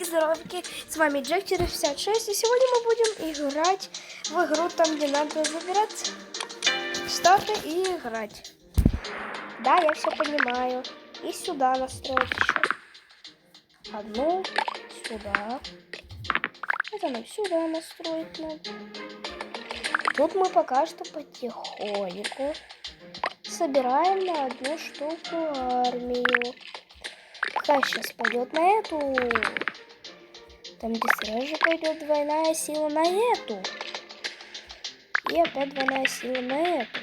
Здоровики, здоровики, с вами Джек 56, и сегодня мы будем играть в игру, там где надо забирать штаты и играть. Да, я все понимаю. И сюда настроить еще. Одну сюда. Это нам сюда настроить надо. Тут мы пока что потихоньку собираем на одну штуку армию. Какая сейчас пойдет на эту? Там, где сразу пойдет двойная сила на эту. И опять двойная сила на эту.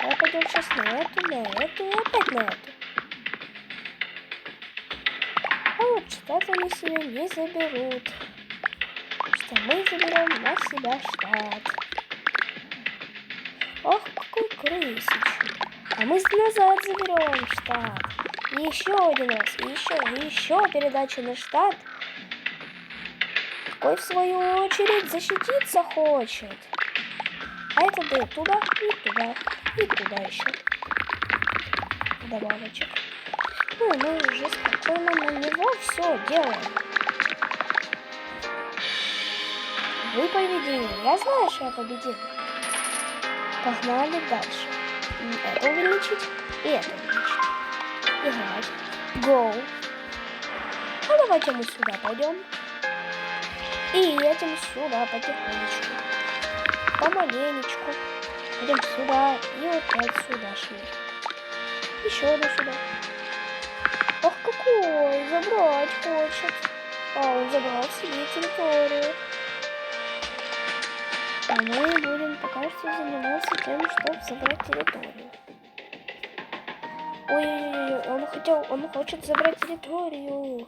А пойдет сейчас на эту, на эту и опять на эту. А вот штат они себе не заберут. Что мы заберем на себя штат. Ох, какой крысич. А мы назад заберем штат. Еще один раз, и еще, и еще передача на штат. Какой в свою очередь защититься хочет. А это дает туда и туда, и туда еще. Добавочек. Ну, мы уже спокойно на него все делаем. Вы победили. Я знаю, что я победил. Погнали дальше. И это увеличить, и это увеличить. Играть. Go. А давайте мы сюда пойдем. И этим сюда потихонечку. Помаленечку. Пойдем сюда и опять сюда шли. Еще одну сюда. Ох, какой! Забрать хочет. А, он забрал себе территорию. А мы будем пока что заниматься тем, чтобы забрать территорию. Ой-ой-ой, он хотел, он хочет забрать территорию.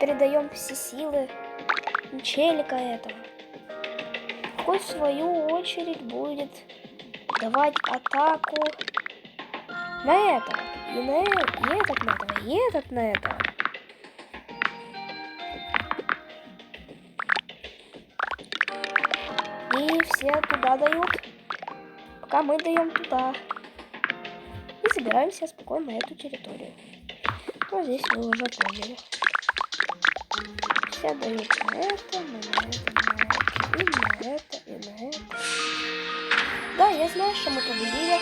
Передаем все силы челика этого. Какой в свою очередь будет давать атаку на это. И на это, и этот на этого, и этот на этого. И все туда дают, пока мы даем туда. Собираемся спокойно на эту территорию. Ну, здесь вы уже поняли. Все дают на это, мы на это, на это, и на это, и на это. Да, я знаю, что мы победили.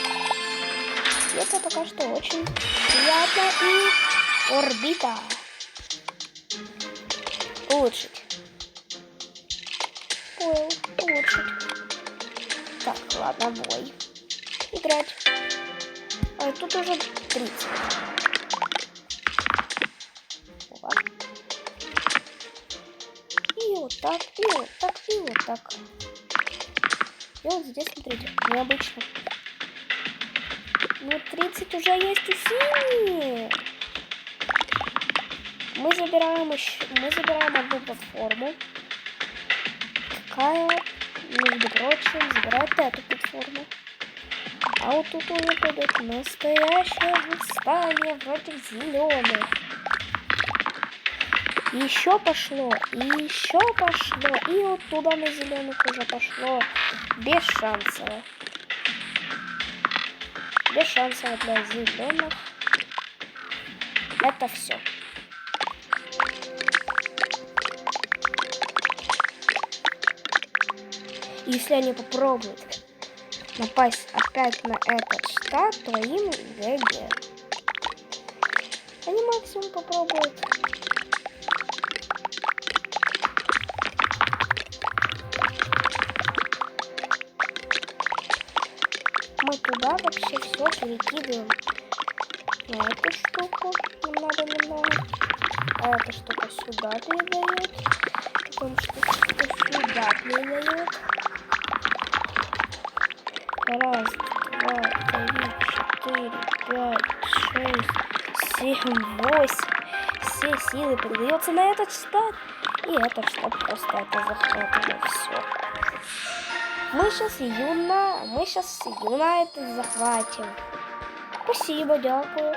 Это пока что очень приятно. И орбита. Улучшить. Понял, улучшить. Так, ладно, бой. Играть. А тут уже 30. Опа. И вот так, и вот так, и вот так. И вот здесь, смотрите, необычно. Ну, 30 уже есть у синие. Мы забираем еще, мы забираем одну платформу. Какая, между прочим, забирает эту платформу. А вот тут уже пойдет настоящее восстание против зеленых. Еще пошло, и еще пошло, и вот туда на зеленых уже пошло. Без шансов. Без шансов для зеленых. Это все. Если они попробуют напасть опять на этот штат, то им ГГ. Они максимум попробуют мы туда вообще все перекидываем на эту штуку. Нам надо немного. А эта штука сюда передает. Потом штука сюда передает. Раз, два, три, четыре, пять, шесть, семь, восемь. Все силы передается на этот штат. И этот штат просто это захватывает все. Мы сейчас юна, мы сейчас юна это захватим. Спасибо, дякую.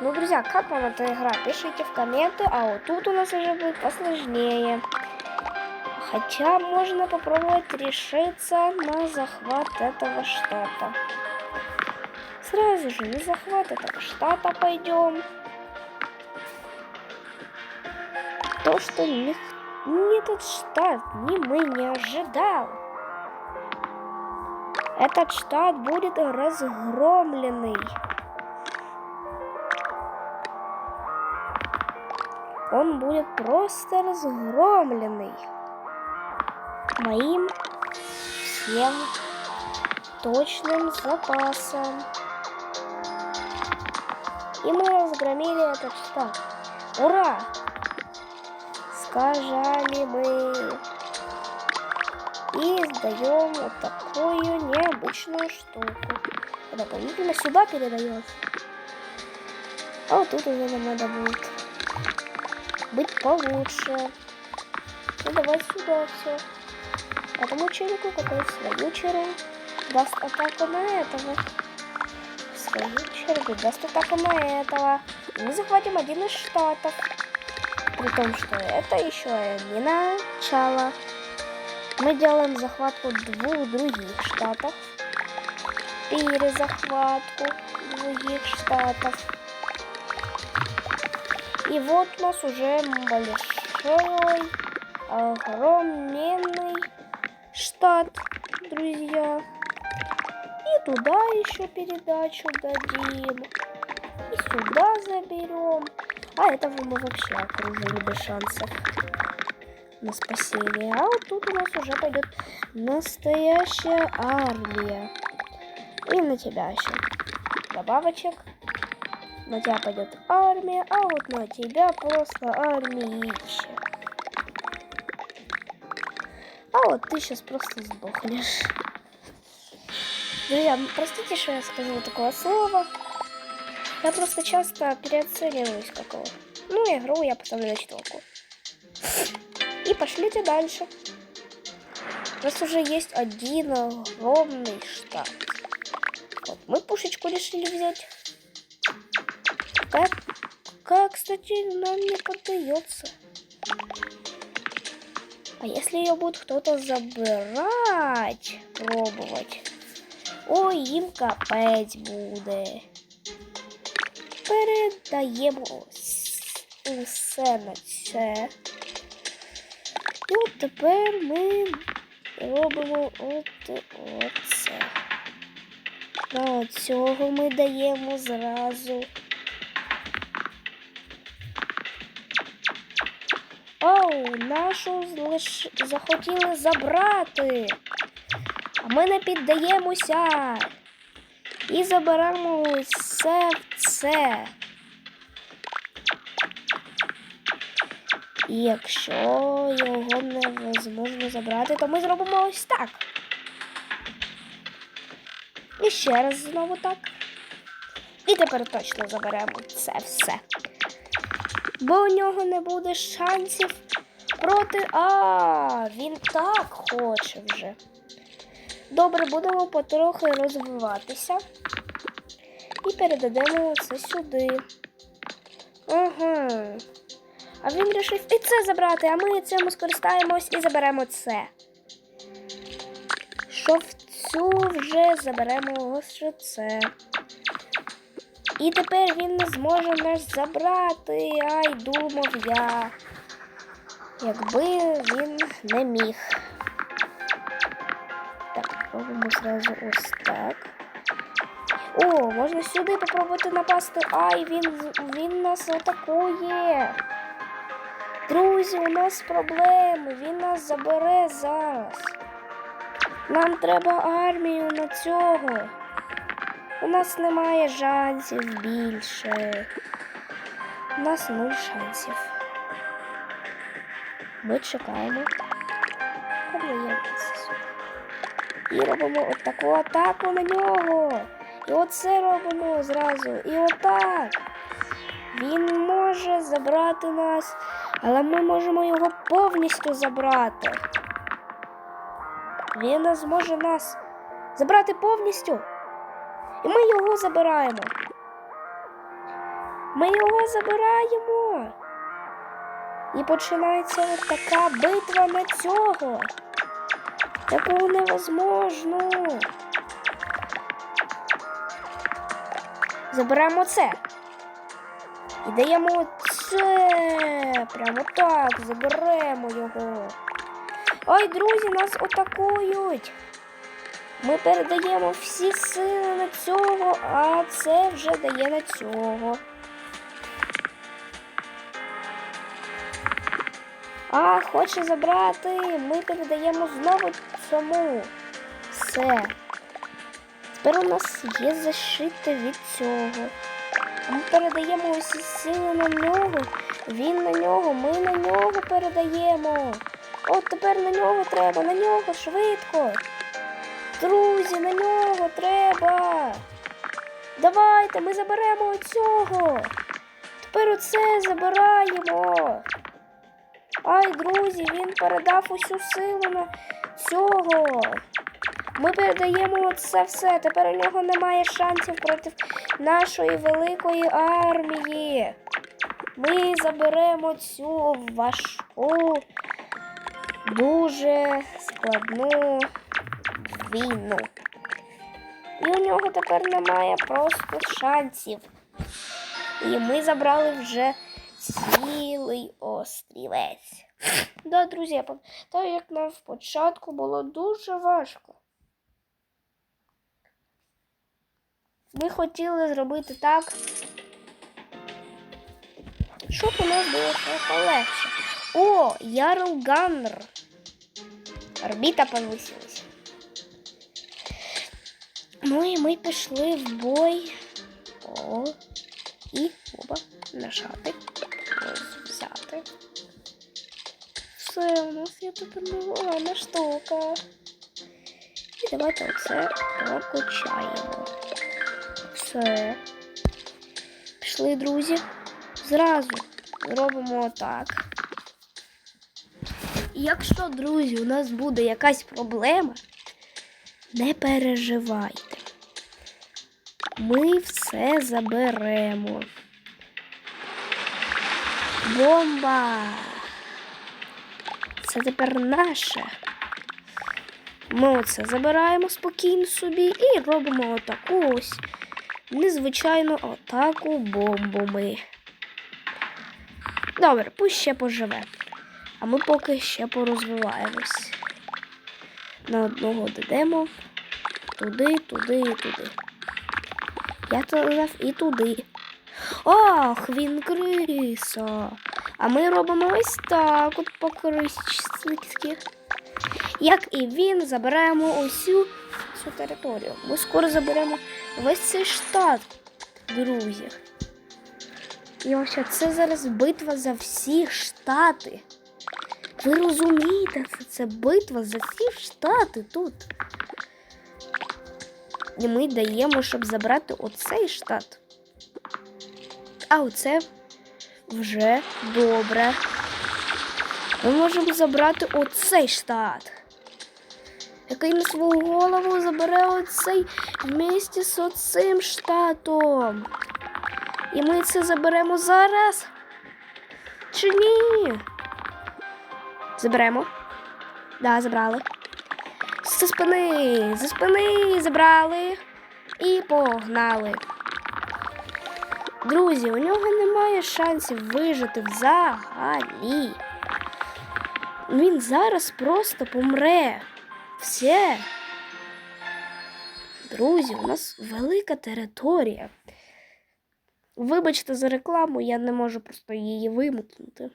Ну, друзья, как вам эта игра? Пишите в комменты, а вот тут у нас уже будет посложнее. Хотя можно попробовать решиться на захват этого штата. Сразу же на захват этого штата пойдем. То, что ни, ни этот штат, ни мы не ожидал. Этот штат будет разгромленный. Он будет просто разгромленный. Моим всем точным запасом. И мы разгромили этот штат. Ура! Сказали мы. И сдаем вот такую необычную штуку. Дополнительно сюда передает. А вот тут уже нам надо будет быть получше. Ну давай сюда все. Этому челику какой свою черу даст атаку на этого. Свою черву даст атаку на этого. И мы захватим один из штатов. При том, что это еще не начало. Мы делаем захватку двух других штатов. Перезахватку других штатов. И вот у нас уже большой, огроменный штат, друзья. И туда еще передачу дадим. И сюда заберем. А этого мы вообще окружили без шансов на спасение. А вот тут у нас уже пойдет настоящая армия. И на тебя еще добавочек. На тебя пойдет армия, а вот на тебя просто армиища. А вот ты сейчас просто сдохнешь. Друзья, простите, что я сказала такое слово. Я просто часто переоцениваюсь какого. Ну, игру я поставлю на четверку. И пошлите дальше. У нас уже есть один огромный штат. Вот, мы пушечку решили взять. Как, как, кстати, нам не поддается. А если ее будет кто-то забирать, пробовать? Ой, їм капець буде. Передаємо усе на це. І от тепер ми робимо от оце. На цього ми даємо зразу. Оу, нашу лиш захотіли забрати. А ми не піддаємося. І заберемо все це. І якщо його невозможно забрати, то ми зробимо ось так. І ще раз знову так. І тепер точно заберемо це все. Бо у нього не буде шансів проти. А, він так хоче вже. Добре, будемо потрохи розвиватися. І передадемо це сюди. Ага. А він вирішив і це забрати, а ми цим скористаємось і заберемо це. Що в цю вже заберемо ось це. І тепер він не зможе нас забрати. Ай, думав я. Якби він не міг. Так, робимо зразу ось так. О, можна сюди попробувати напасти. Ай, він, він нас атакує. Друзі, у нас проблеми. Він нас забере зараз. Нам треба армію на цього. У нас немає шансів більше. У нас нуль шансів. Ми чекаємо. І робимо от таку атаку на нього. І оце робимо зразу. І отак. Він може забрати нас, але ми можемо його повністю забрати. Він зможе нас забрати повністю. І ми його забираємо. Ми його забираємо. І починається така битва на цього. Такого невозможно. Забираємо це. І даємо це. прямо так, заберемо його. Ой, друзі, нас атакують. Ми передаємо всі сили на цього, а це вже дає на цього. А, хоче забрати. Ми передаємо знову цьому. Все. Тепер у нас є защита від цього. Ми передаємо усі сили на нього. Він на нього, ми на нього передаємо. От тепер на нього треба, на нього швидко. Друзі, на нього треба. Давайте, ми заберемо цього. Тепер оце забираємо. Ай, друзі, він передав усю силу на цього. Ми передаємо це все. Тепер у нього немає шансів проти нашої великої армії. Ми заберемо цю важку, дуже складну війну. І у нього тепер немає просто шансів. І ми забрали вже цілий острівець. Да, друзі, я пам'ятаю, як нам спочатку було дуже важко. Ми хотіли зробити так, щоб у нас було все полегше. О, Ярл Ганнер. Орбіта повисилась. Ну і ми пішли в бой. О, і оба нажати. Взяти. Все, у нас є тепер непогана штука. І давайте оце прокачаємо. Все. Пішли, друзі. Зразу зробимо отак. Якщо, друзі, у нас буде якась проблема, не переживайте. Ми все заберемо. Бомба! Це тепер наше. Ми оце забираємо спокійно собі і робимо отаку ось незвичайну атаку бомбами. Добре, пусть ще поживе. А ми поки ще порозвиваємось. На одного дійдемо. Туди, туди і туди. Я сказав і туди. Ах, він криса. А ми робимо ось так от по крисці. Як і він, забираємо усю цю територію. Ми скоро заберемо весь цей штат, друзі. І ось це зараз битва за всі штати. Ви розумієте, це битва за всі штати тут. І ми даємо, щоб забрати оцей штат. А оце вже добре. Ми можемо забрати оцей штат. Який на свою голову забере оцей вместе з оцим штатом. І ми це заберемо зараз. Чи ні? Заберемо. Да, забрали. Зі спини, зі спини забрали і погнали. Друзі, у нього немає шансів вижити взагалі. Він зараз просто помре. Все. Друзі, у нас велика територія. Вибачте за рекламу, я не можу просто її вимкнути.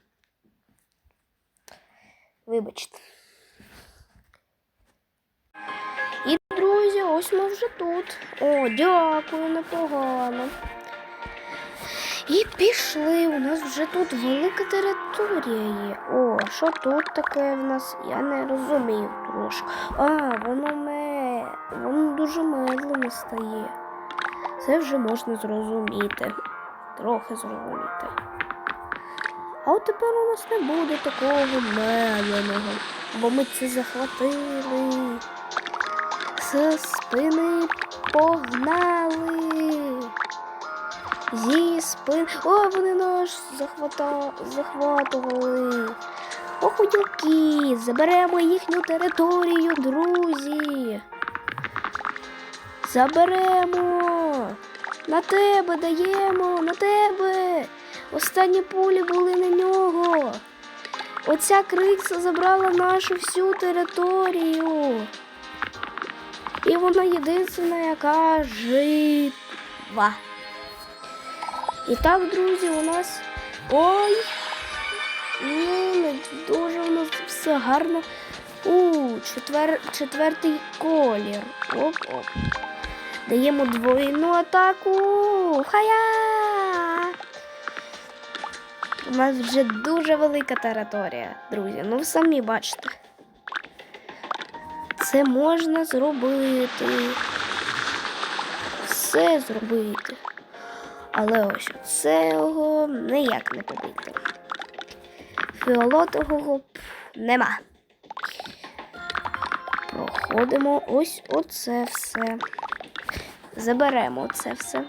Вибачте. Ось ми вже тут. О, дякую, непогано. І пішли. У нас вже тут велика територія є. О, що тут таке в нас? Я не розумію трошки. А, воно ме. Воно дуже медленно стає. Це вже можна зрозуміти. Трохи зрозуміти. А от тепер у нас не буде такого медленного, бо ми це захватили. З спини погнали. Зі спин. О, вони наш захвата... захватували. Походюки, заберемо їхню територію, друзі. Заберемо. На тебе даємо, на тебе. Останні пулі були на нього. Оця крикса забрала нашу всю територію. І вона єдина, яка жива. І так, друзі, у нас. Ой! Ну, не дуже у нас все гарно. У, четвер... четвертий колір. Оп-оп. Даємо двойну атаку. Хая! У нас вже дуже велика територія, друзі. Ну, самі бачите. Це можна зробити. Все зробити. Але ось цього ніяк не побити. Фіолетового пф, нема. Проходимо ось оце все. Заберемо це все.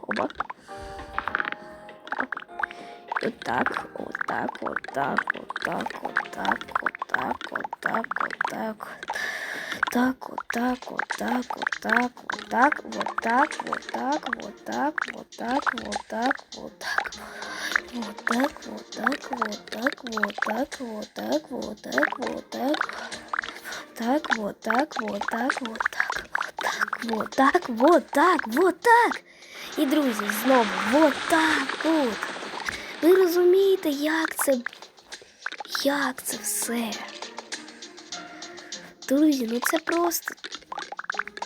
Оба. Отак, отак, отак, отак, отак, отак, отак, отак. Так, отак, отак, отак, отак, отак, отак, отак, отак, отак, отак. Вот так, вот так, вот так, вот так, вот так, вот так, вот так. Так, вот так, вот так, вот так, вот так, вот так, вот так, вот так. І друзі, знову вот так от. Ви розумієте, як це, як це все? Друзі, ну це просто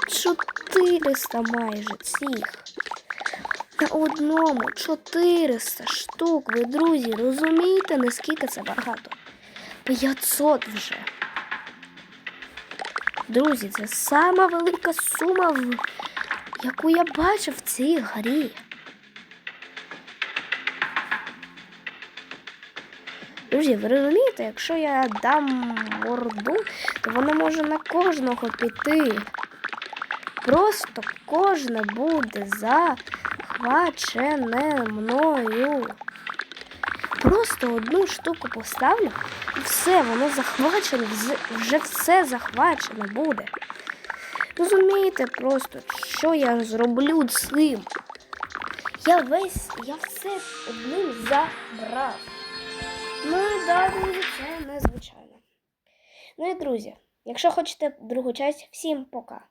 400 майже цих. На одному 400 штук. Ви, друзі, розумієте, наскільки це багато? 500 вже. Друзі, це сама велика сума, яку я бачив в цій грі. Друзі, ви розумієте, якщо я дам морду, то вона може на кожного піти. Просто кожне буде захвачене мною. Просто одну штуку поставлю, і все, воно захвачене, вже все захвачено буде. Розумієте просто, що я зроблю цим? Я весь, я все одним забрав. Ну і да, друзі, це незвичайно. Ну і друзі, якщо хочете другу часть, всім пока.